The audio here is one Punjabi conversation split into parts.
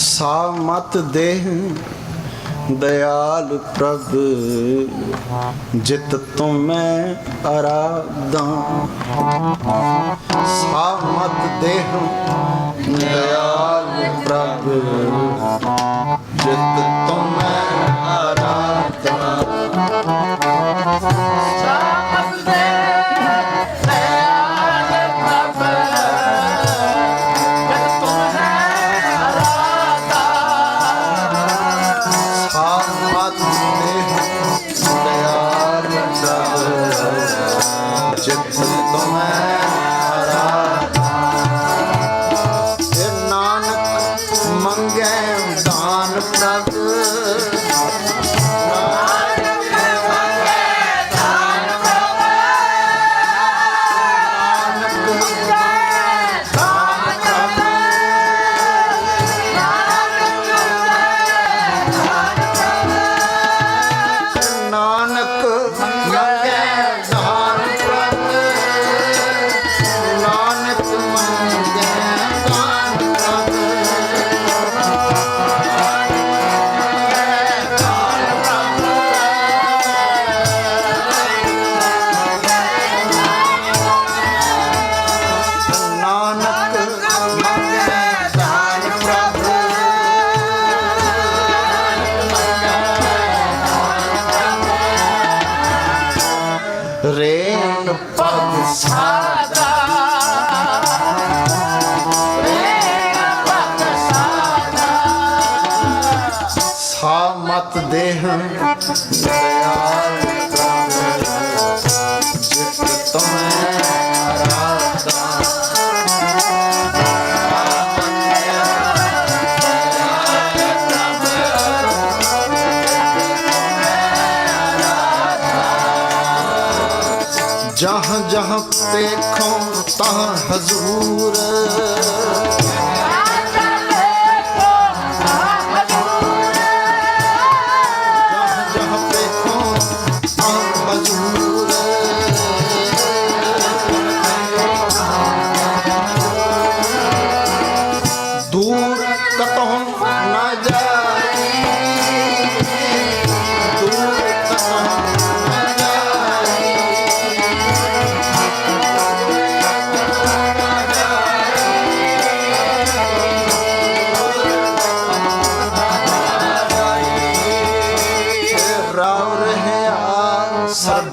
ਸਾ ਮਤ ਦੇਹ, ਦਇਆਲ ਪ੍ਰਭ। ਜਿਤ ਤੁਮੈ ਅਰਾਧਾ ਸਾ ਮਤ ਦੇਹ, ਦਇਆਲ ਪ੍ਰਭ। ਜਿਤ ਤੁਮੈ ਅਰਾਧਾ ਰੇਨ ਪਦ ਸਾਦਾ ਸਾ जहाँ जहाँ देखो तहाँ हजूर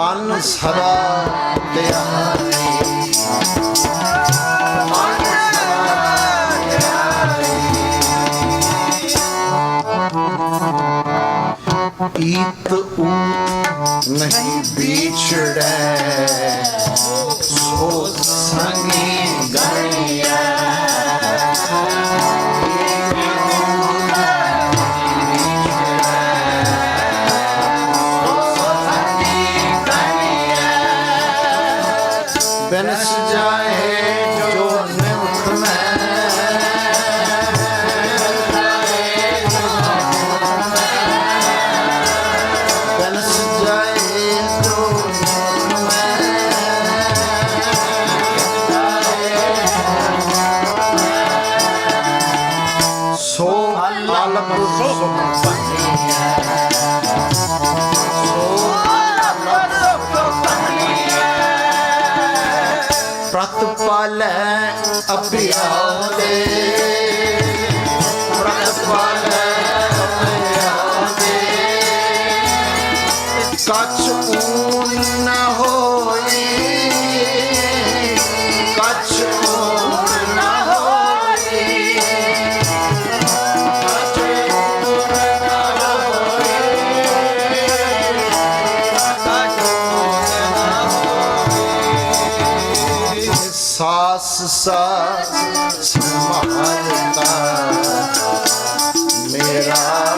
ਮਨ ਸਦਾ ਤਿਆਰੀ ਮਨ ਸਦਾ ਤਿਆਰੀ ਈਤ ਊਤ ਨਹੀਂ ਵਿਛੜੈ ਸੋ ਸੰਗੀ Benasajaya. ਪ੍ਰਤ ਪਾਲੈ ਅਭਿਆਦੇ ਪ੍ਰਤ ਪਾਲੈ ਅਭਿਆਦੇ ਕਛ ਊਨ ਨ ਹੋਈ ਸਾਸ ਸਾਸ ਮੇਰਾ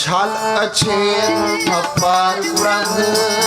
छाल अच्छे अपार रंग।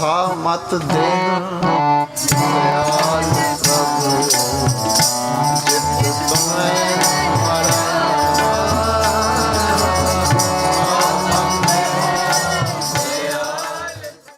ਸਾਮਤ ਦੇ ਦਇਆ